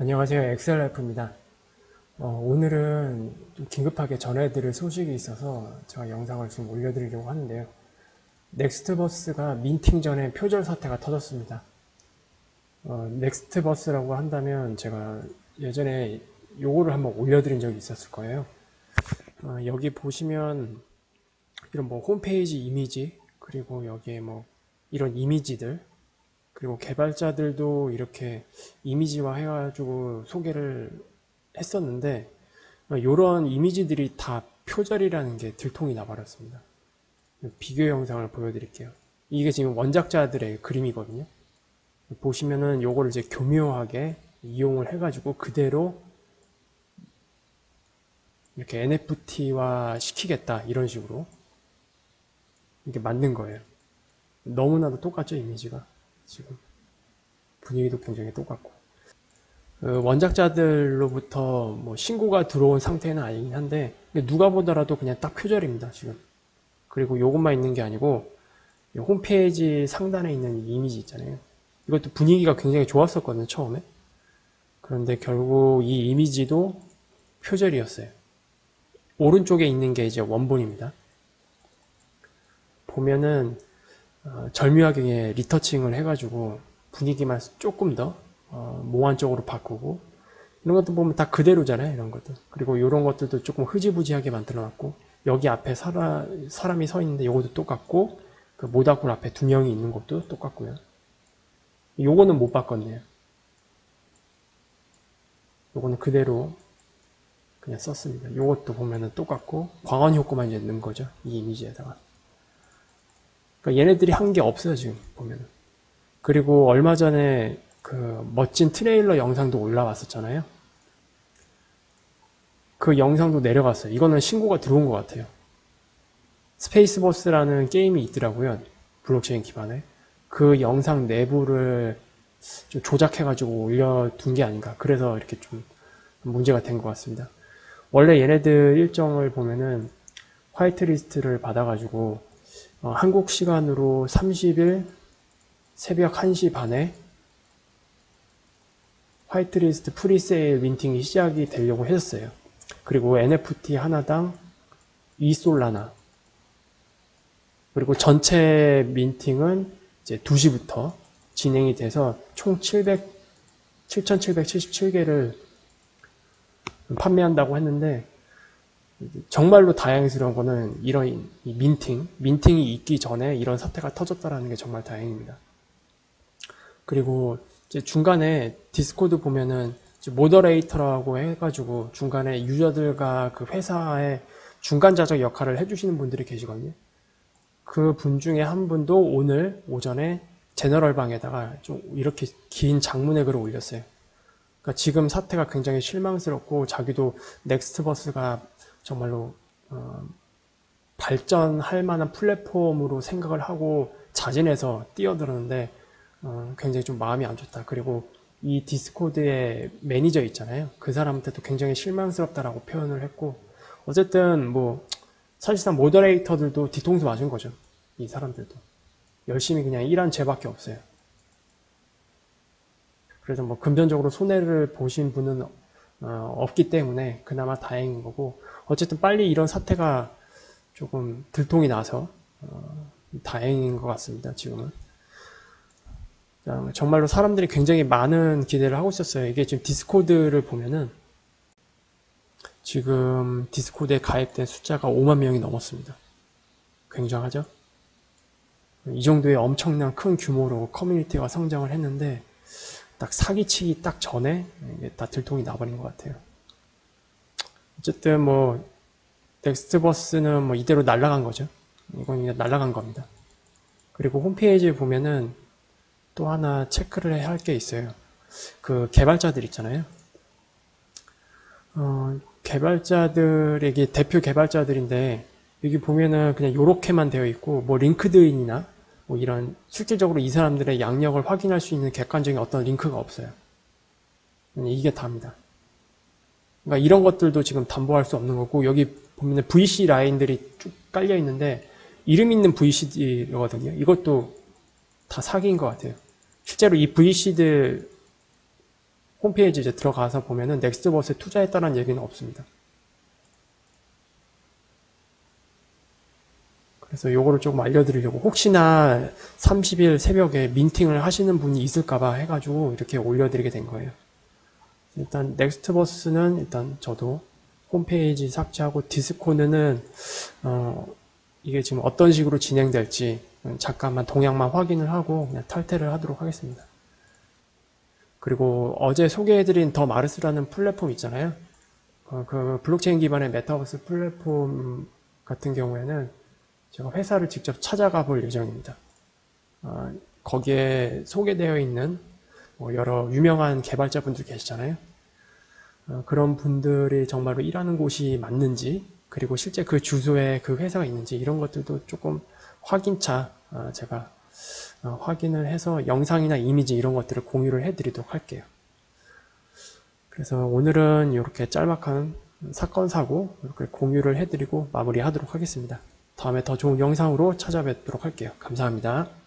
안녕하세요. 엑셀라이프입니다. 어, 오늘은 좀 긴급하게 전해드릴 소식이 있어서 제가 영상을 좀 올려드리려고 하는데요. 넥스트버스가 민팅 전에 표절 사태가 터졌습니다. 어, 넥스트버스라고 한다면 제가 예전에 요거를 한번 올려드린 적이 있었을 거예요. 어, 여기 보시면 이런 뭐 홈페이지 이미지 그리고 여기에 뭐 이런 이미지들 그리고 개발자들도 이렇게 이미지화 해가지고 소개를 했었는데 이런 이미지들이 다 표절이라는 게 들통이 나버렸습니다. 비교 영상을 보여드릴게요. 이게 지금 원작자들의 그림이거든요. 보시면은 요거를 이제 교묘하게 이용을 해가지고 그대로 이렇게 NFT화 시키겠다 이런 식으로 이렇게 만든 거예요. 너무나도 똑같죠 이미지가 지금 분위기도 굉장히 똑같고. 그 원작자들로부터 뭐 신고가 들어온 상태는 아니긴 한데 누가 보더라도 그냥 딱 표절입니다 지금. 그리고 요것만 있는 게 아니고 이 홈페이지 상단에 있는 이 이미지 있잖아요. 이것도 분위기가 굉장히 좋았었거든요 처음에. 그런데 결국 이 이미지도 표절이었어요. 오른쪽에 있는 게 이제 원본입니다. 보면은 어, 절묘하게 리터칭을 해가지고 분위기만 조금 더 어, 몽환적으로 바꾸고 이런 것도 보면 다 그대로잖아요 이런 것도 그리고 이런 것들도 조금 흐지부지하게 만들어놨고 여기 앞에 사라, 사람이 서 있는데 이것도 똑같고 그 모닥불 앞에 두 명이 있는 것도 똑같고요. 요거는 못 바꿨네요. 요거는 그대로 그냥 썼습니다. 요것도 보면은 똑같고 광원 효과만 이제 넣은 거죠 이 이미지에다가 그러니까 얘네들이 한 게 없어요 지금 보면. 그리고 얼마 전에 그 멋진 트레일러 영상도 올라왔었잖아요. 그 영상도 내려갔어요. 이거는 신고가 들어온 것 같아요. 스페이스버스라는 게임이 있더라고요. 블록체인 기반에. 그 영상 내부를 좀 조작해가지고 올려둔 게 아닌가. 그래서 이렇게 좀 문제가 된 것 같습니다. 원래 얘네들 일정을 보면은 화이트리스트를 받아가지고 어, 한국 시간으로 30일 새벽 1시 반에 화이트리스트 프리세일 민팅이 시작이 되려고 했었어요. 그리고 NFT 하나당 2솔라나 그리고 전체 민팅은 이제 2시부터 진행이 돼서 총 700, 7,777개를 판매한다고 했는데 정말로 다행스러운 거는 이런 이 민팅, 민팅이 있기 전에 이런 사태가 터졌다라는 게 정말 다행입니다. 그리고 중간에 디스코드 보면은 모더레이터라고 해가지고 중간에 유저들과 그 회사의 중간자적 역할을 해주시는 분들이 계시거든요. 그 분 중에 한 분도 오늘 오전에 제너럴 방에다가 좀 이렇게 긴 장문의 글을 올렸어요. 그러니까 지금 사태가 굉장히 실망스럽고 자기도 넥스트버스가 정말로 어, 발전할 만한 플랫폼으로 생각을 하고 자진해서 뛰어들었는데 어, 굉장히 좀 마음이 안 좋다. 그리고 이 디스코드의 매니저 있잖아요. 그 사람한테도 굉장히 실망스럽다라고 표현을 했고 어쨌든 뭐 사실상 모더레이터들도 뒤통수 맞은 거죠. 이 사람들도 열심히 그냥 일한 죄밖에 없어요. 그래서 뭐 금전적으로 손해를 보신 분은 어, 없기 때문에 그나마 다행인 거고 어쨌든 빨리 이런 사태가 조금 들통이 나서 어, 다행인 것 같습니다. 지금은 정말로 사람들이 굉장히 많은 기대를 하고 있었어요. 이게 지금 디스코드를 보면은 지금 디스코드에 가입된 숫자가 5만 명이 넘었습니다. 굉장하죠? 이 정도의 엄청난 큰 규모로 커뮤니티가 성장을 했는데 딱 사기치기 딱 전에 이게 다 들통이 나버린 것 같아요. 어쨌든 뭐 넥스트버스는 뭐 이대로 날아간 거죠. 이건 그냥 날아간 겁니다. 그리고 홈페이지에 보면은 또 하나 체크를 해야 할 게 있어요. 그 개발자들 있잖아요. 어, 개발자들에게 대표 개발자들인데 여기 보면은 그냥 이렇게만 되어 있고 뭐 링크드인이나 뭐 이런 실질적으로 이 사람들의 양력을 확인할 수 있는 객관적인 어떤 링크가 없어요. 이게 다입니다. 그러니까 이런 것들도 지금 담보할 수 없는 거고 여기 보면 VC 라인들이 쭉 깔려 있는데 이름 있는 VC들거든요. 이것도 다 사기인 것 같아요. 실제로 이 VC들 홈페이지 이제 들어가서 보면은 넥스트버스에 투자했다는 얘기는 없습니다. 그래서 요거를 조금 알려드리려고 혹시나 30일 새벽에 민팅을 하시는 분이 있을까봐 해가지고 이렇게 올려드리게 된 거예요. 일단 넥스트버스는 일단 저도 홈페이지 삭제하고 디스코드는 어, 이게 지금 어떤 식으로 진행될지 잠깐만 동향만 확인을 하고 그냥 탈퇴를 하도록 하겠습니다. 그리고 어제 소개해드린 더 마르스라는 플랫폼 있잖아요. 어, 그 블록체인 기반의 메타버스 플랫폼 같은 경우에는 제가 회사를 직접 찾아가 볼 예정입니다. 어, 거기에 소개되어 있는 뭐 여러 유명한 개발자분들 계시잖아요. 어, 그런 분들이 정말로 일하는 곳이 맞는지, 그리고 실제 그 주소에 그 회사가 있는지 이런 것들도 조금 확인차 어, 제가 어, 확인을 해서 영상이나 이미지 이런 것들을 공유를 해드리도록 할게요. 그래서 오늘은 이렇게 짤막한 사건 사고 이렇게 공유를 해드리고 마무리하도록 하겠습니다. 다음에 더 좋은 영상으로 찾아뵙도록 할게요. 감사합니다.